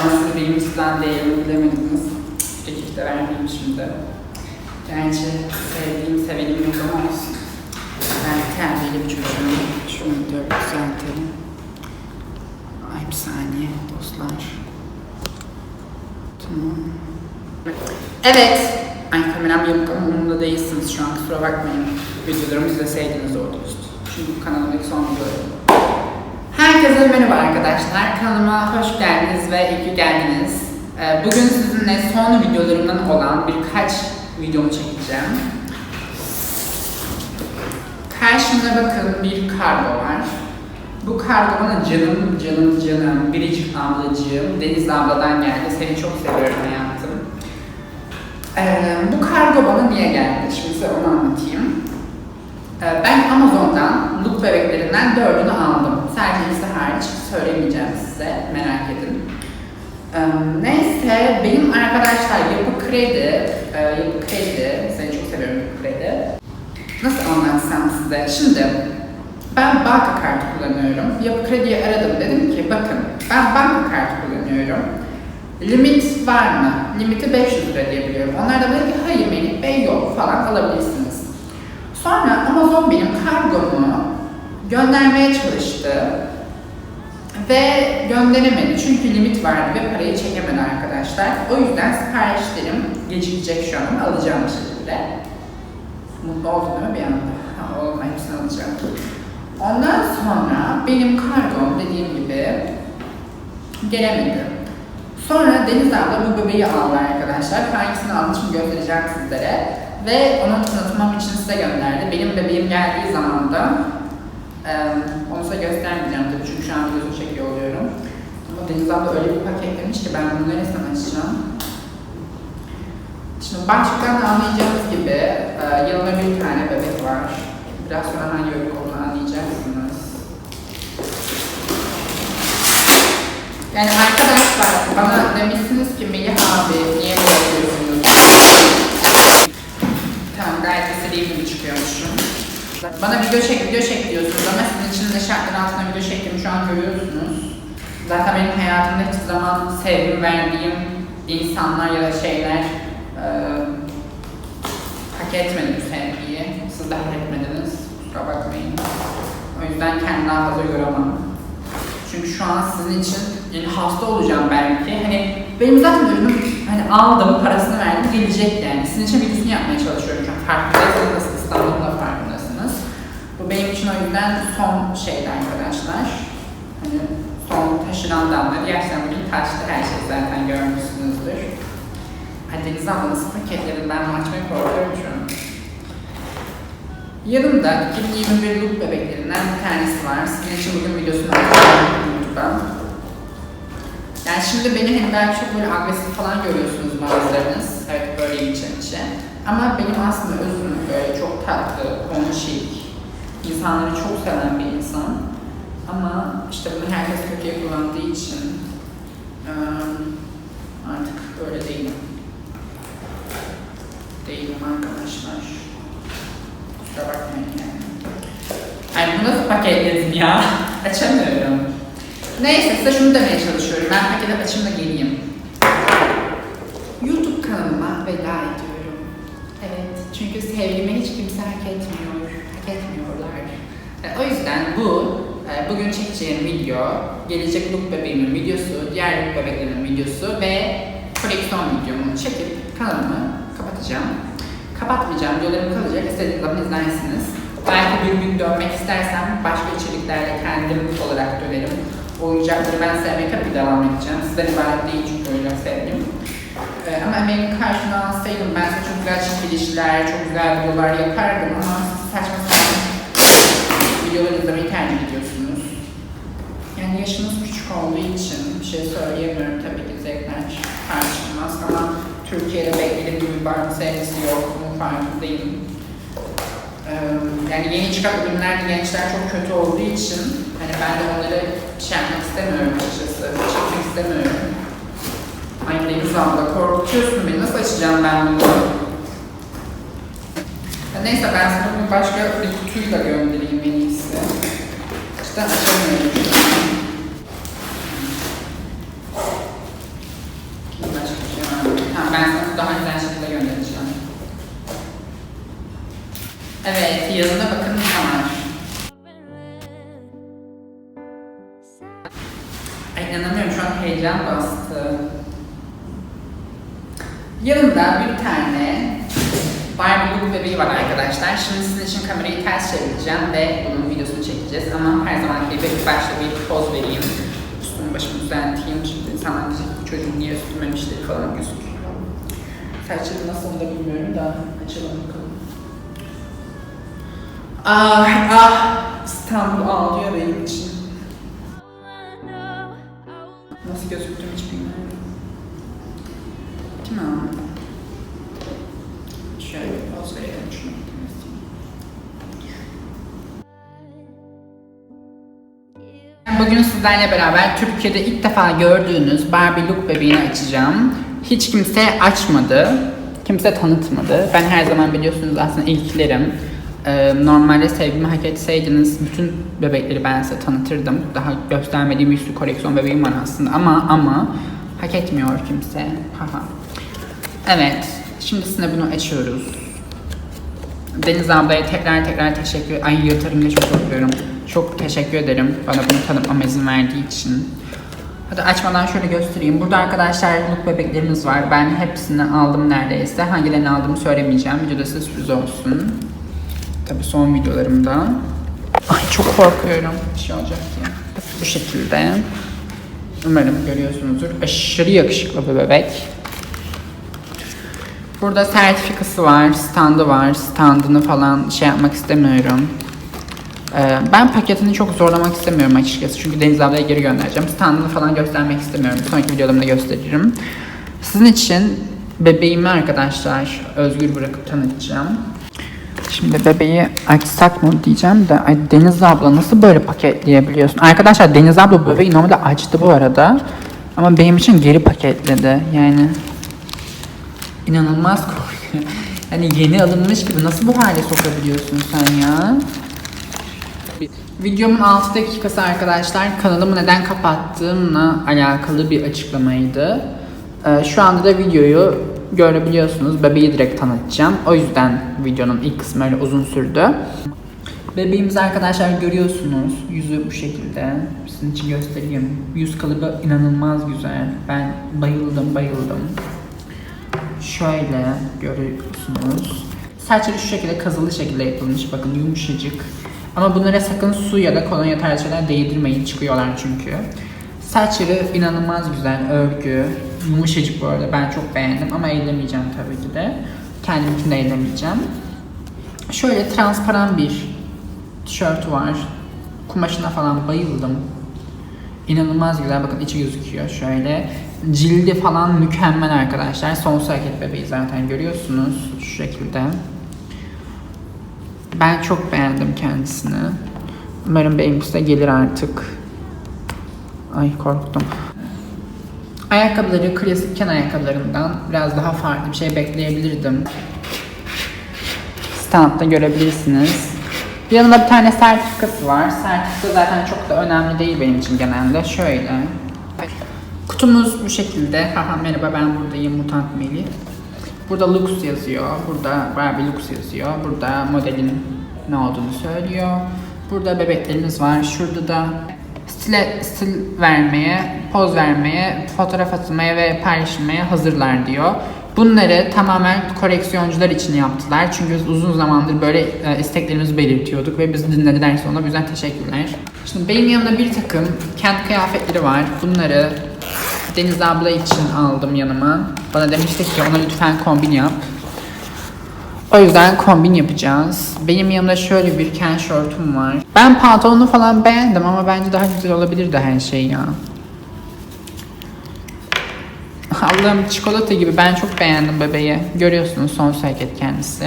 Ama siz benim ıslak değerimi bilemediniz. Peki de vermeyeyim şimdi. Gerçi sevdiğim, sevenim yok ama olsun. Ben terbiyeli bir çocuğum. Şunu da düzeltelim. Ay bir saniye dostlar. Tamam. Evet. Ay kameram yamuk ama değilsiniz şu an kusura bakmayın. Videolarımı izleseydiniz doğru dürüst. Çünkü kanalımdaki son videolarım. Herkese merhaba arkadaşlar. Kanalıma hoş geldiniz ve iyi ki geldiniz. Ee, Bugün sizinle son videolarımdan olan birkaç videomu çekeceğim. Karşımda bakın bir kargo var. Bu kargo canım canım canım biricik ablacığım Deniz abladan geldi. Seni çok seviyorum hayatım. Ee, bu kargo bana niye geldi? Şimdi size onu anlatayım. Ee, ben Amazon'dan look bebeklerinden dördünü aldım. İse hariç söylemeyeceğim size. Merak edin. Neyse benim arkadaşlar Yapı Kredi, Yapı Kredi, seni çok seviyorum Yapı Kredi. Nasıl anlatsam size? Şimdi ben banka kartı kullanıyorum. Yapı Kredi'yi aradım dedim ki bakın ben banka kartı kullanıyorum. Limit var mı? Limiti 500 lira diye biliyorum. Onlar da dedi ki hayır Melih Bey yok falan alabilirsiniz. Sonra Amazon benim kargomu göndermeye çalıştı. Ve gönderemedi çünkü limit vardı ve parayı çekemedi arkadaşlar. O yüzden siparişlerim gecikecek şu an alacağım şekilde. Mutlu oldun değil mi bir anda? Ha, oğlum hepsini alacağım. Ondan sonra benim kargom dediğim gibi gelemedi. Sonra Deniz abla bu bebeği aldı arkadaşlar. Hangisini aldı şimdi göstereceğim sizlere. Ve onu tanıtmam için size gönderdi. Benim bebeğim geldiği zaman da onu size göstermeyeceğim tabii çünkü şu an videosunu çekiyor oluyorum. Ama Deniz abla öyle bir paketlemiş ki ben bunu neresinden açacağım? Şimdi başlıktan anlayacağınız gibi e, yanında bir tane bebek var. Biraz sonra hangi bebek olduğunu anlayacaksınız. Yani arkadaşlar bana demişsiniz ki Melih Bana video çek, video çek diyorsunuz ama sizin için de şartlar altında video çektiğimi şu an görüyorsunuz. Zaten benim hayatımda hiçbir zaman sevgi verdiğim insanlar ya da şeyler e, hak etmedi bu sevgiyi. Siz de hak etmediniz. Kusura bakmayın. O yüzden kendimi daha fazla yoramam. Çünkü şu an sizin için yani hasta olacağım belki. Hani benim zaten ürünüm hani aldım, parasını verdim, gelecek yani. Sizin için videosunu yapmaya çalışıyorum şu an. Farkındaysanız İstanbul'da farkındasınız. Bu benim için o yüzden son şeydi arkadaşlar. Hani son taşınan damla. Gerçekten bugün taştı her şey zaten görmüşsünüzdür. Ay Deniz abla nasıl paketlerinden açmaya korkuyorum şu an. Yanımda 2021 look bebeklerinden bir tanesi var. Sizin için bugün videosunu açacağım YouTube'dan. Yani şimdi beni hani belki çok böyle agresif falan görüyorsunuz bazılarınız. Evet böyleyim içe içe. Ama benim aslında özüm böyle çok tatlı, konuşik, insanları çok seven bir insan. Ama işte bunu herkes kötüye kullandığı için artık öyle değilim. Değilim arkadaşlar. Kusura bakmayın yani. Ay bu nasıl paketledim ya? Açamıyorum. Neyse size şunu demeye çalışıyorum. Ben paketi açayım da geleyim. YouTube kanalıma veda ediyorum. Evet, çünkü sevgimi hiç kimse hak etmiyor, etmiyorlar. E, o yüzden bu, e, bugün çekeceğim video, gelecek look bebeğimin videosu, diğer look bebeklerin videosu ve koleksiyon videomu çekip kanalımı kapatacağım. Kapatmayacağım, videolarım kalacak, istediğiniz zaman izlersiniz. Belki bir gün dönmek istersem başka içeriklerle kendim olarak dönerim. Oyuncakları ben sevmeye tabii devam edeceğim. Sizden ibaret değil çünkü oyuncak sevgim. Ee, ama emeğimin karşılığını alsaydım ben çok güzel çekilişler, çok güzel videolar yapardım ama videolar izlemeyi tercih ediyorsunuz. Yani yaşınız küçük olduğu için bir şey söyleyemiyorum tabii ki zevkler tartışılmaz ama Türkiye'de beklediğim gibi Barbie serisi yok, bunun farkındayım. Yani yeni çıkan ürünlerde gençler çok kötü olduğu için hani ben de onları şey yapmak istemiyorum açıkçası, çekmek istemiyorum. Ay Deniz abla korkutuyorsun beni, nasıl açacağım ben bunu? Neyse ben bunu başka bir kutuyla göndereyim en iyisi. İşte açamıyorum. Başka bir şey var ben sana daha güzel şekilde göndereceğim. Evet yanına bakın ne var. Ay inanamıyorum şu an heyecan bastı. Yanında bir tane Barbie Look bebeği var arkadaşlar. Şimdi sizin için kamerayı ters çevireceğim ve bunun videosunu çekeceğiz. Ama her zamanki gibi ilk başta bir poz vereyim. Üstümü başımı düzelteyim. Şimdi insanlar diyecek ki çocuğun niye üstümemişleri falan gözüküyor. Saçlarım nasıl da bilmiyorum da açalım bakalım. Ah ah İstanbul ağlıyor benim için. Nasıl gözüktüğümü hiç bilmiyorum. Kim ağladı? Şöyle poz verelim. Bugün sizlerle beraber Türkiye'de ilk defa gördüğünüz Barbie Look bebeğini açacağım. Hiç kimse açmadı. Kimse tanıtmadı. Ben her zaman biliyorsunuz aslında ilklerim. Ee, normalde sevgimi hak etseydiniz bütün bebekleri ben size tanıtırdım. Daha göstermediğim bir koleksiyon bebeğim var aslında ama ama hak etmiyor kimse. Haha. evet, şimdi sizinle bunu açıyoruz. Deniz ablaya tekrar tekrar teşekkür Ay yırtarım diye çok korkuyorum. Çok teşekkür ederim bana bunu tanıtmama izin verdiği için. Hadi açmadan şöyle göstereyim. Burada arkadaşlar look bebeklerimiz var. Ben hepsini aldım neredeyse. Hangilerini aldığımı söylemeyeceğim. Videoda size sürpriz olsun. Tabii son videolarımda. Ay çok korkuyorum. Bir şey olacak diye. Bu şekilde. Umarım görüyorsunuzdur. Aşırı yakışıklı bir bebek. Burada sertifikası var, standı var. Standını falan şey yapmak istemiyorum. Ee, ben paketini çok zorlamak istemiyorum açıkçası. Çünkü Deniz ablaya geri göndereceğim. Standını falan göstermek istemiyorum. Sonraki videolarımda gösteririm. Sizin için bebeğimi arkadaşlar özgür bırakıp tanıtacağım. Şimdi bebeği açsak mı diyeceğim de ay Deniz abla nasıl böyle paketleyebiliyorsun? Arkadaşlar Deniz abla bebeği normalde açtı bu arada. Ama benim için geri paketledi. Yani inanılmaz korkuyorum. Hani yeni alınmış gibi nasıl bu hale sokabiliyorsun sen ya? Videomun 6 dakikası arkadaşlar kanalımı neden kapattığımla alakalı bir açıklamaydı. Ee, şu anda da videoyu görebiliyorsunuz. Bebeği direkt tanıtacağım. O yüzden videonun ilk kısmı öyle uzun sürdü. Bebeğimizi arkadaşlar görüyorsunuz. Yüzü bu şekilde. Sizin için göstereyim. Yüz kalıbı inanılmaz güzel. Ben bayıldım bayıldım. Şöyle görüyorsunuz. Saçları şu şekilde kazılı şekilde yapılmış. Bakın yumuşacık. Ama bunlara sakın su ya da kolonya tarzı şeyler değdirmeyin. Çıkıyorlar çünkü. Saçları inanılmaz güzel. Örgü. Yumuşacık bu arada. Ben çok beğendim ama ellemeyeceğim tabii ki de. Kendimkini de ellemeyeceğim. Şöyle transparan bir tişörtü var. Kumaşına falan bayıldım. İnanılmaz güzel. Bakın içi gözüküyor şöyle. Cildi falan mükemmel arkadaşlar. Sonsuz hareket bebeği zaten görüyorsunuz. Şu şekilde. Ben çok beğendim kendisini. Umarım benimkisi de gelir artık. Ay korktum. Ayakkabıları klasik ken ayakkabılarından biraz daha farklı bir şey bekleyebilirdim. Standta görebilirsiniz. Yanında bir tane sertifikası var. Sertifika zaten çok da önemli değil benim için genelde. Şöyle. Kutumuz bu şekilde. Haha merhaba ben buradayım Mutant Melih. Burada Lux yazıyor. Burada Barbie Lux yazıyor. Burada modelin ne olduğunu söylüyor. Burada bebeklerimiz var. Şurada da stile, stil vermeye, poz vermeye, fotoğraf atılmaya ve paylaşılmaya hazırlar diyor. Bunları tamamen koleksiyoncular için yaptılar. Çünkü biz uzun zamandır böyle e, isteklerimizi belirtiyorduk ve bizi dinlediler sonra. Bu yüzden teşekkürler. Şimdi benim yanımda bir takım kent kıyafetleri var. Bunları Deniz abla için aldım yanıma. Bana demişti ki ona lütfen kombin yap. O yüzden kombin yapacağız. Benim yanımda şöyle bir ken şortum var. Ben pantolonu falan beğendim ama bence daha güzel olabilirdi her şey ya. Allah'ım çikolata gibi ben çok beğendim bebeği. Görüyorsunuz son hareket kendisi.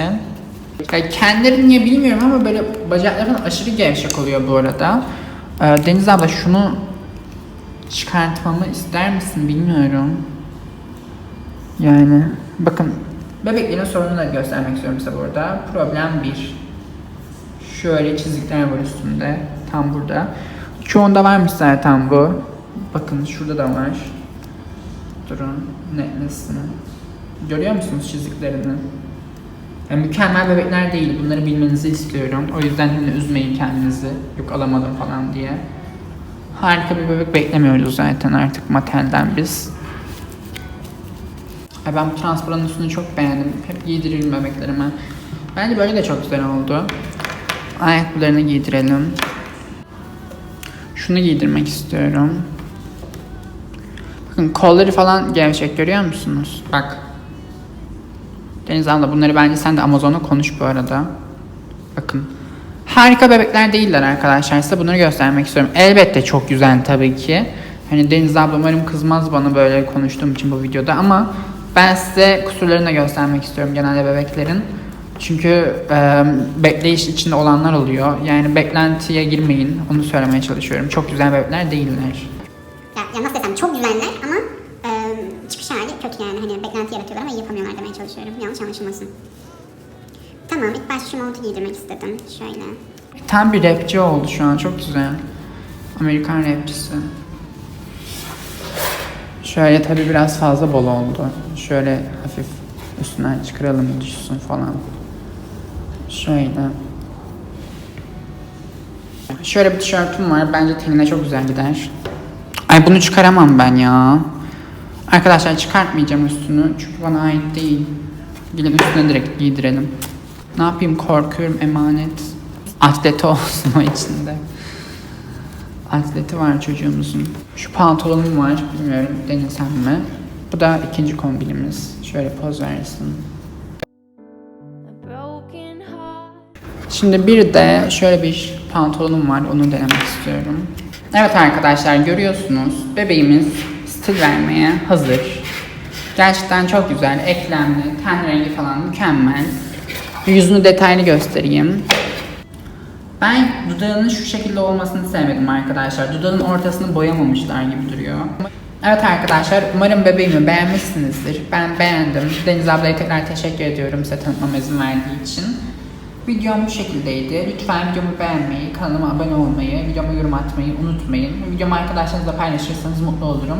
Ya kendileri niye bilmiyorum ama böyle bacakları falan aşırı gevşek oluyor bu arada. Ee, Deniz abla şunu çıkartmamı ister misin bilmiyorum. Yani bakın Bebeklerin sorununu da göstermek istiyorum size burada. Problem 1. Şöyle çizikler var üstünde. Tam burada. Çoğunda varmış zaten bu. Bakın şurada da var. Durun netlesin. Görüyor musunuz çiziklerini? Yani mükemmel bebekler değil. Bunları bilmenizi istiyorum. O yüzden hani üzmeyin kendinizi. Yok alamadım falan diye. Harika bir bebek beklemiyoruz zaten artık Mattel'den biz. Ay ben bu transparanın üstünü çok beğendim. Hep giydiririm bebeklerime. Bence böyle de çok güzel oldu. Ayakkabılarını giydirelim. Şunu giydirmek istiyorum. Bakın kolları falan gevşek görüyor musunuz? Bak. Deniz abla bunları bence sen de Amazon'a konuş bu arada. Bakın. Harika bebekler değiller arkadaşlar. Size bunları göstermek istiyorum. Elbette çok güzel tabii ki. Hani Deniz abla umarım kızmaz bana böyle konuştuğum için bu videoda ama ben size kusurlarını da göstermek istiyorum genelde bebeklerin. Çünkü e, bekleyiş içinde olanlar oluyor. Yani beklentiye girmeyin. Onu söylemeye çalışıyorum. Çok güzel bebekler değiller. Ya, ya nasıl desem çok güzeller ama e, çıkış hali kötü yani. Hani beklenti yaratıyorlar ama yapamıyorlar demeye çalışıyorum. Yanlış anlaşılmasın. Tamam ilk başta şu montu giydirmek istedim. Şöyle. Tam bir rapçi oldu şu an. Çok güzel. Amerikan rapçisi. Şöyle tabii biraz fazla bol oldu. Şöyle hafif üstünden çıkaralım düşsün falan. Şöyle. Şöyle bir tişörtüm var. Bence tenine çok güzel gider. Ay bunu çıkaramam ben ya. Arkadaşlar çıkartmayacağım üstünü. Çünkü bana ait değil. Gelin üstüne direkt giydirelim. Ne yapayım korkuyorum emanet. Atleti olsun o içinde. Atleti var çocuğumuzun. Şu pantolonum var. Bilmiyorum denesem mi? Bu da ikinci kombinimiz. Şöyle poz versin. Şimdi bir de şöyle bir pantolonum var. Onu denemek istiyorum. Evet arkadaşlar görüyorsunuz. Bebeğimiz stil vermeye hazır. Gerçekten çok güzel. Eklemli, ten rengi falan mükemmel. Yüzünü detaylı göstereyim. Ben dudağının şu şekilde olmasını sevmedim arkadaşlar. Dudağın ortasını boyamamışlar gibi duruyor. Evet arkadaşlar umarım bebeğimi beğenmişsinizdir. Ben beğendim. Deniz ablaya tekrar teşekkür ediyorum size tanıtmama izin verdiği için. Videom bu şekildeydi. Lütfen videomu beğenmeyi, kanalıma abone olmayı, videoma yorum atmayı unutmayın. Videomu arkadaşlarınızla paylaşırsanız mutlu olurum.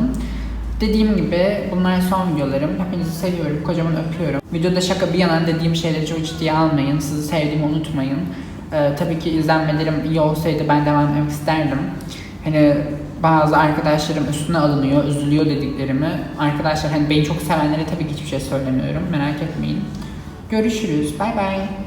Dediğim gibi bunlar son videolarım. Hepinizi seviyorum, kocaman öpüyorum. Videoda şaka bir yana dediğim şeyleri çok ciddiye almayın. Sizi sevdiğimi unutmayın. Ee, tabii ki izlenmelerim iyi olsaydı ben devam etmek isterdim. Hani bazı arkadaşlarım üstüne alınıyor, üzülüyor dediklerimi. Arkadaşlar hani beni çok sevenlere tabii ki hiçbir şey söylemiyorum. Merak etmeyin. Görüşürüz. Bay bay.